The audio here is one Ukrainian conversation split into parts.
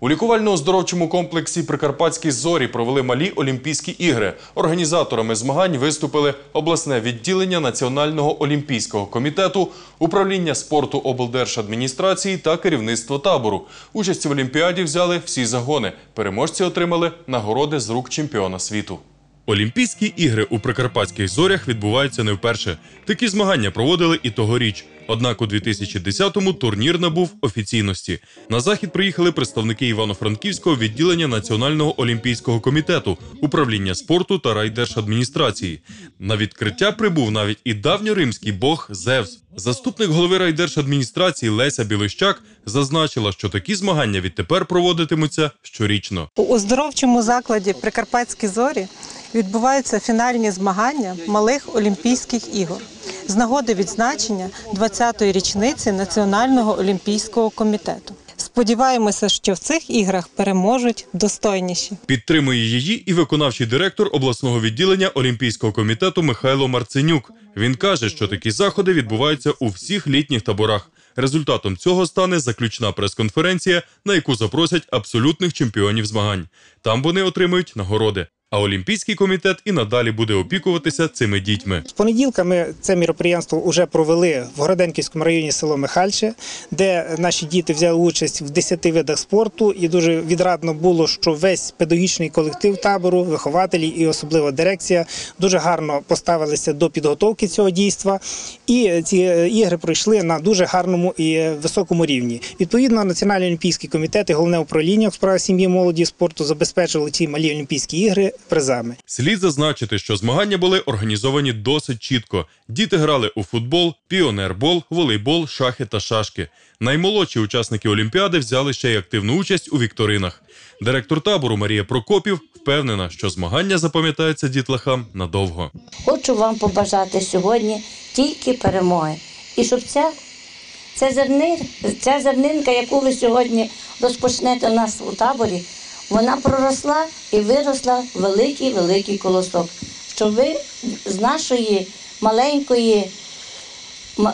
У лікувально-оздоровчому комплексі Прикарпатські зорі провели малі Олімпійські ігри. Організаторами змагань виступили обласне відділення Національного олімпійського комітету, управління спорту облдержадміністрації та керівництво табору. Участь в Олімпіаді взяли всі загони. Переможці отримали нагороди з рук чемпіона світу. Олімпійські ігри у Прикарпатських зорях відбуваються не вперше. Такі змагання проводили і тогоріч. Однак у 2010-му турнір набув офіційності. На захід приїхали представники Івано-Франківського відділення Національного олімпійського комітету, управління спорту та райдержадміністрації. На відкриття прибув навіть і давньоримський бог Зевс. Заступник голови райдержадміністрації Леся Білищак зазначила, що такі змагання відтепер проводитимуться щорічно. У оздоровчому закладі Прикарпатські зорі відбуваються фінальні змагання малих Олімпійських ігор з нагоди відзначення 20-ї річниці Національного олімпійського комітету. Сподіваємося, що в цих іграх переможуть достойніші. Підтримує її і виконавчий директор обласного відділення Олімпійського комітету Михайло Марценюк. Він каже, що такі заходи відбуваються у всіх літніх таборах. Результатом цього стане заключна прес-конференція, на яку запросять абсолютних чемпіонів змагань. Там вони отримають нагороди. А Олімпійський комітет і надалі буде опікуватися цими дітьми. З понеділка ми це міроприємство вже провели в Городенківському районі село Михальче, де наші діти взяли участь в 10 видах спорту. І дуже відрадно було, що весь педагогічний колектив табору, вихователі і особливо дирекція дуже гарно поставилися до підготовки цього дійства. І ці ігри пройшли на дуже гарному і високому рівні. Відповідно, Національний олімпійський комітет і головне управління у справах сім'ї, молоді спорту забезпечили ці малі олімпійські ігри призами. Слід зазначити, що змагання були організовані досить чітко. Діти грали у футбол, піонербол, волейбол, шахи та шашки. Наймолодші учасники Олімпіади взяли ще й активну участь у вікторинах. Директор табору Марія Прокопів впевнена, що змагання запам'ятаються дітлахам надовго. Хочу вам побажати сьогодні тільки перемоги. І щоб ця, ця, зернир, ця зернинка, яку ви сьогодні розпочнете у нас у таборі, вона проросла і виросла великий великий колосок. Щоб ви з нашої маленької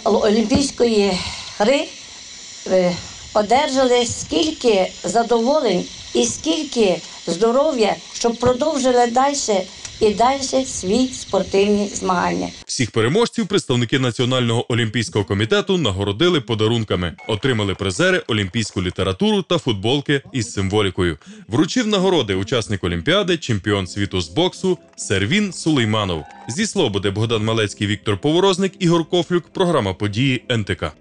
олімпійської гри е, одержали скільки задоволень і скільки здоров'я, щоб продовжили далі і далі свої спортивні змагання. Всіх переможців представники Національного олімпійського комітету нагородили подарунками, отримали призери, олімпійську літературу та футболки із символікою. Вручив нагороди учасник Олімпіади, чемпіон світу з боксу Сервін Сулейманов. Зі Слободи Богдан Малецький, Віктор Поворозник, Ігор Кофлюк. Програма події НТК.